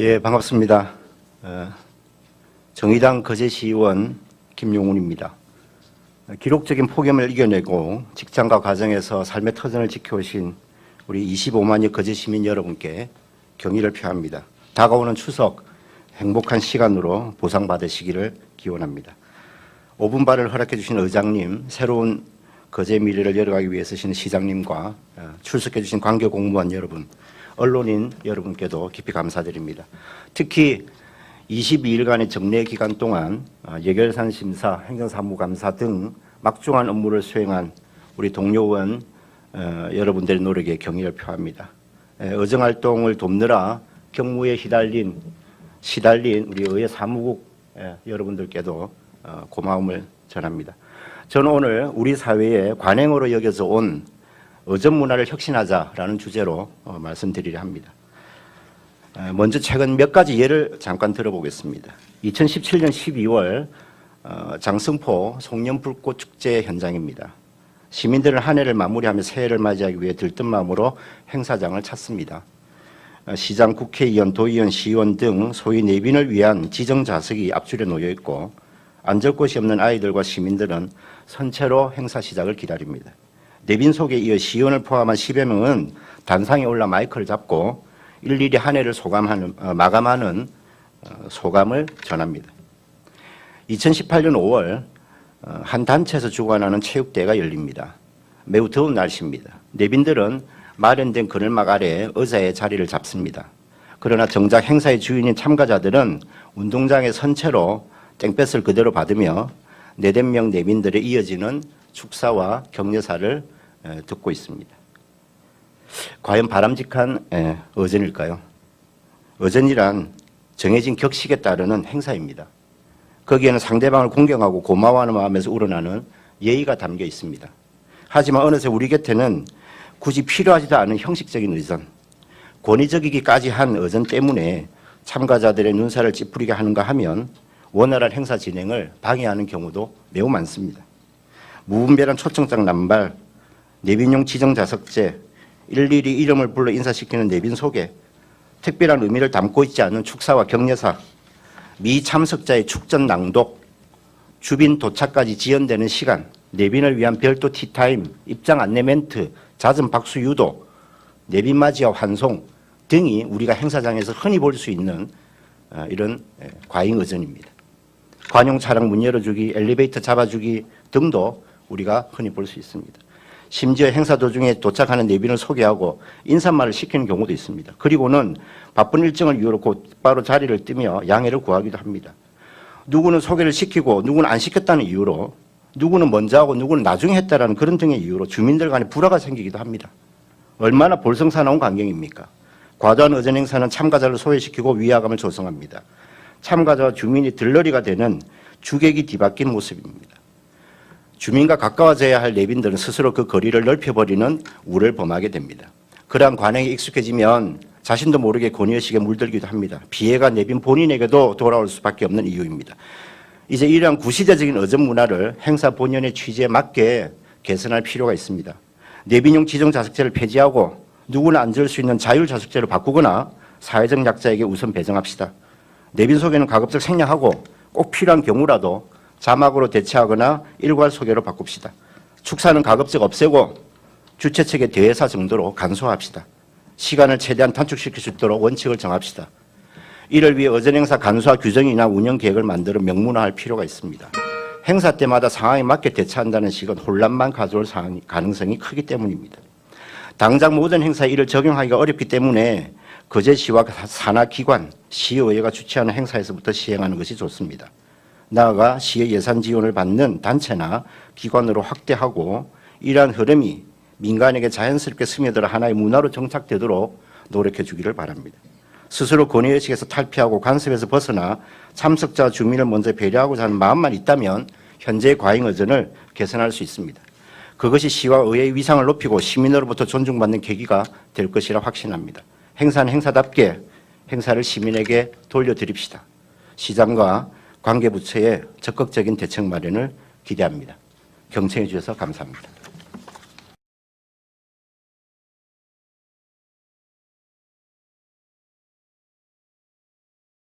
예, 반갑습니다. 어, 정의당 거제시의원 김용훈입니다. 어, 기록적인 폭염을 이겨내고 직장과 가정에서 삶의 터전을 지켜오신 우리 25만여 거제 시민 여러분께 경의를 표합니다. 다가오는 추석 행복한 시간으로 보상받으시기를 기원합니다. 5분 발을 허락해 주신 의장님, 새로운 거제 미래를 열어가기 위해 쓰시는 시장님과 어, 출석해 주신 관계 공무원 여러분, 언론인 여러분께도 깊이 감사드립니다. 특히 22일간의 정례 기간 동안 어, 예결산 심사, 행정사무감사 등 막중한 업무를 수행한 우리 동료 의원 어, 여러분들의 노력에 경의를 표합니다. 에, 의정 활동을 돕느라 경무에 시달린 시달린 우리 의회 사무국 에, 여러분들께도 어, 고마움을 전합니다. 저는 오늘 우리 사회의 관행으로 여겨져 온 어전 문화를 혁신하자라는 주제로 어, 말씀드리려 합니다. 에, 먼저 최근 몇 가지 예를 잠깐 들어보겠습니다. 2017년 12월 어, 장승포 송년불꽃 축제 현장입니다. 시민들은 한 해를 마무리하며 새해를 맞이하기 위해 들뜬 마음으로 행사장을 찾습니다. 어, 시장, 국회의원, 도의원, 시의원 등 소위 내빈을 위한 지정 좌석이 앞줄에 놓여 있고 앉을 곳이 없는 아이들과 시민들은 선체로 행사 시작을 기다립니다. 내빈 속에 이어 시의원을 포함한 10여 명은 단상에 올라 마이크를 잡고 일일이 한 해를 소감하는, 어, 마감하는 어, 소감을 전합니다. 2018년 5월 어, 한 단체에서 주관하는 체육대회가 열립니다. 매우 더운 날씨입니다. 내빈들은 마련된 그늘막 아래 의자에 자리를 잡습니다. 그러나 정작 행사의 주인인 참가자들은 운동장의 선체로 땡볕을 그대로 받으며 네댓 명 내빈들에 이어지는 축사와 격려사를 에, 듣고 있습니다. 과연 바람직한 에, 어전일까요? 어전이란 정해진 격식에 따르는 행사입니다. 거기에는 상대방을 공경하고 고마워하는 마음에서 우러나는 예의가 담겨 있습니다. 하지만 어느새 우리 곁에는 굳이 필요하지도 않은 형식적인 의전, 권위적이기까지 한 의전 때문에 참가자들의 눈살을 찌푸리게 하는가 하면 원활한 행사 진행을 방해하는 경우도 매우 많습니다. 무분별한 초청장 남발, 내빈용 지정 자석제, 일일이 이름을 불러 인사시키는 내빈 소개, 특별한 의미를 담고 있지 않은 축사와 격려사, 미 참석자의 축전 낭독, 주빈 도착까지 지연되는 시간, 내빈을 위한 별도 티타임, 입장 안내 멘트, 잦은 박수 유도, 내빈 맞이와 환송 등이 우리가 행사장에서 흔히 볼 수 있는 어, 이런 예, 과잉 의전입니다. 관용 차량 문 열어주기, 엘리베이터 잡아주기 등도 우리가 흔히 볼 수 있습니다. 심지어 행사 도중에 도착하는 내빈을 소개하고 인사말을 시키는 경우도 있습니다. 그리고는 바쁜 일정을 이유로 곧바로 자리를 뜨며 양해를 구하기도 합니다. 누구는 소개를 시키고 누구는 안 시켰다는 이유로 누구는 먼저 하고 누구는 나중에 했다라는 그런 등의 이유로 주민들 간에 불화가 생기기도 합니다. 얼마나 볼성사나운 광경입니까? 과도한 의전 행사는 참가자를 소외시키고 위화감을 조성합니다. 참가자와 주민이 들러리가 되는 주객이 뒤바뀐 모습입니다. 주민과 가까워져야 할 내빈들은 스스로 그 거리를 넓혀버리는 우를 범하게 됩니다. 그러한 관행에 익숙해지면 자신도 모르게 권위의식에 물들기도 합니다. 피해가 내빈 본인에게도 돌아올 수밖에 없는 이유입니다. 이제 이러한 구시대적인 의전 문화를 행사 본연의 취지에 맞게 개선할 필요가 있습니다. 내빈용 지정 자석제를 폐지하고 누구나 앉을 수 있는 자율 자석제로 바꾸거나 사회적 약자에게 우선 배정합시다. 내빈 소개는 가급적 생략하고 꼭 필요한 경우라도 자막으로 대체하거나 일괄 소개로 바꿉시다. 축사는 가급적 없애고 주최 측의 대회사 정도로 간소화합시다. 시간을 최대한 단축시킬 수 있도록 원칙을 정합시다. 이를 위해 어전 행사 간소화 규정이나 운영 계획을 만들어 명문화할 필요가 있습니다. 행사 때마다 상황에 맞게 대처한다는 식은 혼란만 가져올 상황, 가능성이 크기 때문입니다. 당장 모든 행사에 이를 적용하기가 어렵기 때문에 거제시와 산하기관, 시의회가 주최하는 행사에서부터 시행하는 것이 좋습니다. 나아가 시의 예산 지원을 받는 단체나 기관으로 확대하고 이러한 흐름이 민간에게 자연스럽게 스며들어 하나의 문화로 정착되도록 노력해 주기를 바랍니다. 스스로 권위의식에서 탈피하고 간섭에서 벗어나 참석자 주민을 먼저 배려하고자 하는 마음만 있다면 현재의 과잉 의전을 개선할 수 있습니다. 그것이 시와 의회의 위상을 높이고 시민으로부터 존중받는 계기가 될 것이라 확신합니다. 행사는 행사답게 행사를 시민에게 돌려드립시다. 시장과 관계부처의 적극적인 대책 마련을 기대합니다. 경청해 주셔서 감사합니다.